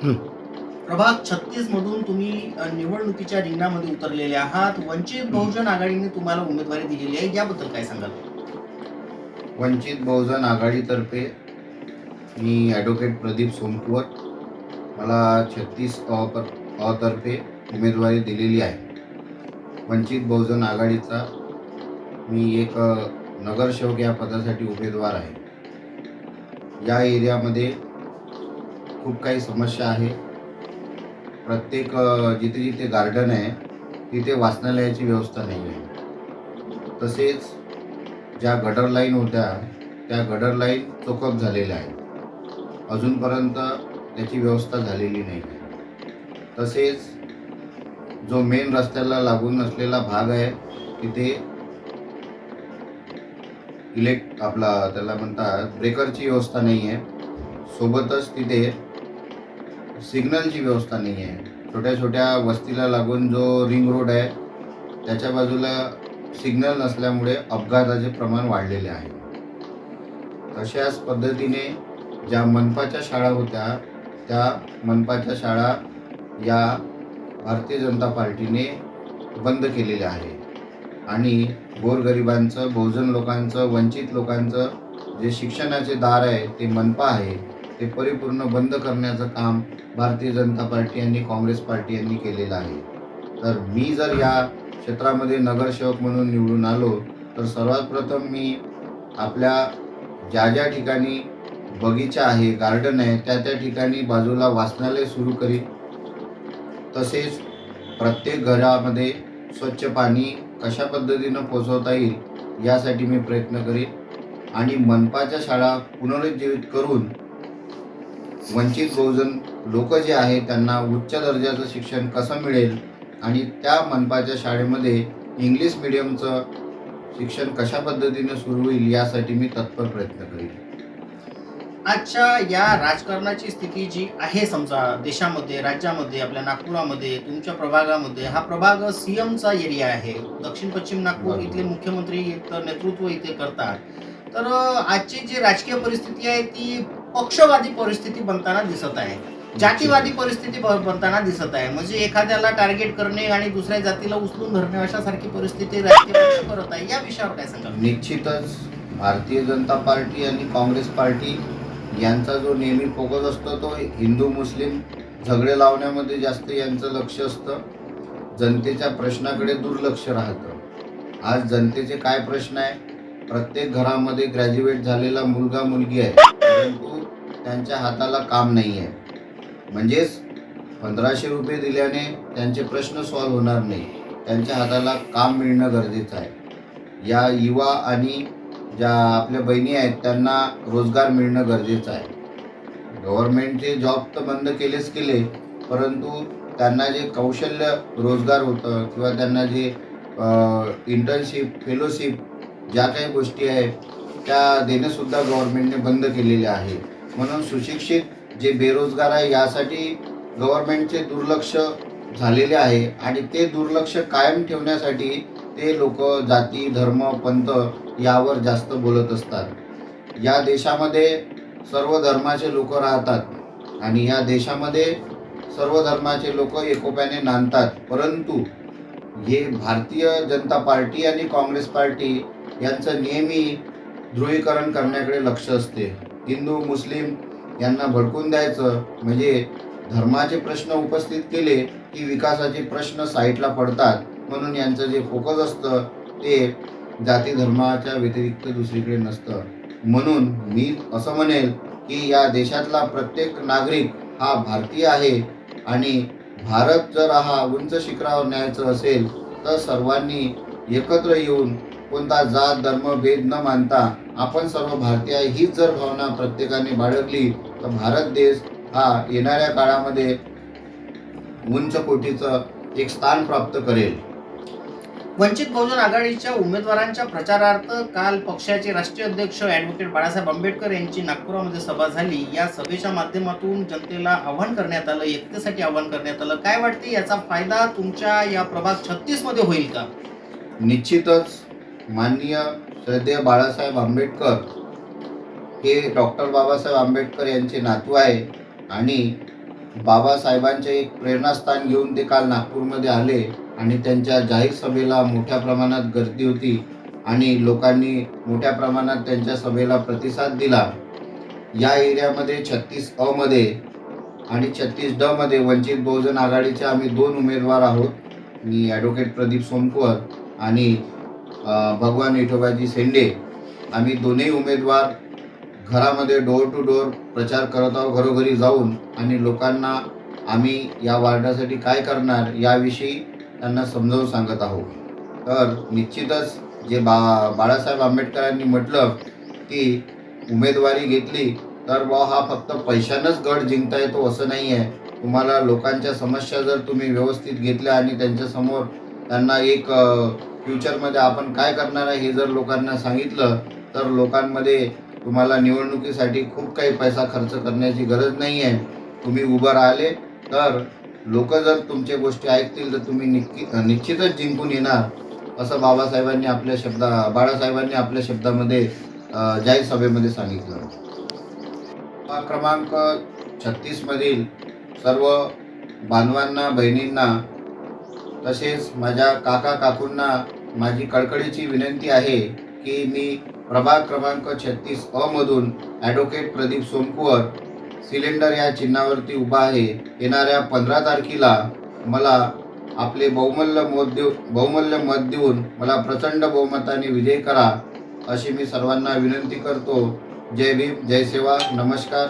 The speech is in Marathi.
प्रभाग छत्तीस मधून तुम्ही निवडणुकीच्या रिंगणामध्ये उतरलेले आहात. वंचित बहुजन आघाडीने तुम्हाला उमेदवारी दिलेली आहे. याबद्दल काय सांगाल? वंचित बहुजन आघाडीतर्फे मी ॲडव्होकेट प्रदीप सोमकुवर मला छत्तीस अ अतर्फे उमेदवारी दिलेली आहे. वंचित बहुजन आघाडीचा मी एक नगरसेवक या पदासाठी उमेदवार आहे. या एरियामध्ये खूप काही समस्या आहे. प्रत्येक जिथे जिथे गार्डन आहे तिथे वाचनालयाची व्यवस्था नाही आहे तसेच ज्या गटर लाईन होत्या त्या गटर लाईन चोकअप झालेल्या आहेत. अजूनपर्यंत त्याची व्यवस्था झालेली नाही आहे. तसेच जो मेन रस्त्याला लागून असलेला भाग आहे तिथे इलेक्ट आपला त्याला म्हणतात ब्रेकरची व्यवस्था नाही आहे सोबतच तिथे सिग्नलची व्यवस्था नाही आहे. छोट्या छोट्या वस्तीला लागून जो रिंग रोड आहे त्याच्या बाजूला सिग्नल नसल्यामुळे अपघाताचे प्रमाण वाढलेले आहे. तशाच पद्धतीने ज्या मनपाच्या शाळा होत्या त्या मनपाच्या शाळा या भारतीय जनता पार्टीने बंद केलेल्या आहे आणि गोरगरिबांचं बहुजन लोकांचं वंचित लोकांचं जे शिक्षणाचे दार आहे ते मनपा आहे ते परिपूर्ण बंद करण्याचं काम भारतीय जनता पार्टी आणि काँग्रेस पार्टी यांनी केलेलं आहे. तर मी जर या क्षेत्रामध्ये नगरसेवक म्हणून निवडून आलो तर सर्वात प्रथम मी आपल्या ज्या ज्या ठिकाणी बगीचा आहे गार्डन आहे त्या त्या ठिकाणी बाजूला वाचनालय सुरू करीत तसेच प्रत्येक घरामध्ये स्वच्छ पाणी कशा पद्धतीनं पोचवता येईल यासाठी मी प्रयत्न करीन. आणि मनपाच्या शाळा पुनरुज्जीवित करून वंचित बहुजन लोक जे आहे त्यांना उच्च दर्जाचं शिक्षण कसं मिळेल आणि त्या मनपाच्या शाळेमध्ये इंग्लिश मिडियमचं शिक्षण कशा पद्धतीने सुरू होईल यासाठी मी तत्पर प्रयत्न करीन. आजच्या या राजकारणाची स्थिती जी आहे समजा देशामध्ये राज्यामध्ये आपल्या नागपुरामध्ये तुमच्या प्रभागामध्ये हा प्रभाग सीएमचा एरिया आहे. दक्षिण पश्चिम नागपूर. इथले मुख्यमंत्री नेतृत्व इथे करतात. तर आजची जी राजकीय परिस्थिती आहे ती पक्षवादी परिस्थिती बनताना दिसत आहे. जातीवादी परिस्थिती बनताना दिसत आहे. म्हणजे एखाद्याला टार्गेट करणे आणि दुसऱ्या जातीला उचलून धरणे अशासारखी परिस्थिती राजकीय पक्ष करत आहे. या विषयावर काय सांगाल? निश्चितच भारतीय जनता पार्टी आणि काँग्रेस पार्टी यांचा जो नेहमी फोकस असतो तो हिंदू मुस्लिम झगडे लावण्यामध्ये जास्त यांचं लक्ष असतं. जनतेच्या प्रश्नाकडे दुर्लक्ष राहतं. आज जनतेचे काय प्रश्न आहे? प्रत्येक घरामध्ये ग्रॅज्युएट झालेला मुलगा मुलगी आहे. परंतु त्यांच्या हाताला काम नाही आहे म्हणजेच पंधराशे रुपये दिल्याने त्यांचे प्रश्न सॉल्व्ह होणार नाही. त्यांच्या हाताला काम मिळणं गरजेचं आहे. या युवा आणि ज्या आपल्या बहिणी आहेत त्यांना रोजगार मिळणं गरजेचं आहे. गव्हर्नमेंटचे जॉब तर बंद केलेच केले परंतु त्यांना जे कौशल्य रोजगार होतं किंवा त्यांना जे इंटर्नशिप फेलोशिप ज्या काही गोष्टी आहेत त्या देणंसुद्धा गव्हर्नमेंटने बंद केलेले आहे. म्हणून सुशिक्षित जे बेरोजगार आहे यासाठी गव्हर्नमेंटचे दुर्लक्ष झालेले आहे आणि ते दुर्लक्ष कायम ठेवण्यासाठी ते लोक जाती धर्म पंथ यावर जास्त बोलत असतात. या देशामध्ये सर्व धर्माचे लोक राहतात आणि या देशामध्ये सर्व धर्माचे लोक एकोप्याने नांदतात. परंतु हे भारतीय जनता पार्टी आणि काँग्रेस पार्टी यांचं नेहमी ध्रुवीकरण करण्याकडे लक्ष असते. हिंदू मुस्लिम यांना भडकून द्यायचं म्हणजे धर्माचे प्रश्न उपस्थित केले की विकासाचे प्रश्न साईटला पडतात. म्हणून यांचं जे फोकस असतं ते जाती धर्माच्या व्यतिरिक्त दुसरीकडे नसतं. म्हणून मी असं म्हणेल की या देशातला प्रत्येक नागरिक हा भारतीय आहे आणि भारत जर हा उंच शिखरावर न्यायचं असेल तर सर्वांनी एकत्र येऊन कोणता जात धर्म भेद न मानता आपण सर्व भारतीय हीच जर भावना प्रत्येकाने बाळगली तर भारत देश हा येणाऱ्या काळामध्ये उंच कोटीचं एक स्थान प्राप्त करेल. वंचित बहुजन आघाडीच्या उमेदवारांच्या प्रचारार्थ काल पक्षाचे राष्ट्रीय अध्यक्ष ॲडव्होकेट बाळासाहेब आंबेडकर यांची नागपुरामध्ये सभा झाली. या सभेच्या माध्यमातून जनतेला आव्हान करण्यात आलं एकतेसाठी आव्हान करण्यात आलं. काय वाटते याचा फायदा तुमच्या या प्रभाग छत्तीसमध्ये होईल का? निश्चितच माननीय श्रद्धेय बाळासाहेब आंबेडकर हे डॉक्टर बाबासाहेब आंबेडकर यांचे नातू आहे आणि बाबासाहेबांचे एक प्रेरणास्थान घेऊन ते काल नागपूरमध्ये आले आणि त्यांच्या जाहीर सभेला मोठ्या प्रमाणात गर्दी होती आणि लोकांनी मोठ्या प्रमाणात त्यांच्या सभेला प्रतिसाद दिला. या एरियामध्ये छत्तीस अ मध्ये आणि छत्तीस ड मध्ये वंचित बहुजन आघाडीचे आम्ही दोन उमेदवार आहोत. मी ॲडव्होकेट प्रदीप सोमकुवर आणि भगवान विठोबाजी शेंडे. आम्ही दोन्ही उमेदवार घरामध्ये डोअर टू डोअर प्रचार करत आहोत घरोघरी जाऊन. आणि लोकांना आम्ही या वार्डासाठी काय करणार याविषयी त्यांना समजावून सांगत आहोत. तर निश्चितच जे बा बाळासाहेब आंबेडकरांनी म्हटलं की उमेदवारी घेतली तर बा हा फक्त पैशानंच गड जिंकता येतो असं नाही आहे तुम्हाला लोकांच्या समस्या जर तुम्ही व्यवस्थित घेतल्या आणि त्यांच्यासमोर त्यांना एक फ्युचरमध्ये आपण काय करणार आहे हे जर लोकांना सांगितलं तर लोकांमध्ये तुम्हाला निवडणुकीसाठी खूप काही पैसा खर्च करण्याची गरज नाही आहे तुम्ही उभं राहिले तर लोक जर तुमच्या गोष्टी ऐकतील तर तुम्ही निश्चित निश्चितच जिंकून येणार. असं बाबासाहेबांनी आपल्या शब्दा बाळासाहेबांनी आपल्या शब्दामध्ये जाहीर सभेमध्ये सांगितलं. हा क्रमांक छत्तीसमधील सर्व बांधवांना बहिणींना तसेच माझ्या काका काकूंना माझी कळकळीची विनंती आहे की मी प्रभाग क्रमांक छत्तीस अ मधून ॲडव्होकेट प्रदीप सोमकुवर सिलेंडर या चिन्हावरती उभा आहे. येणाऱ्या पंधरा तारखेला मला आपले बहुमल्य मत देऊ बहुमल्य मत देऊन मला प्रचंड बहुमताने विजय करा अशी मी सर्वांना विनंती करतो. जय भीम जय सेवा नमस्कार.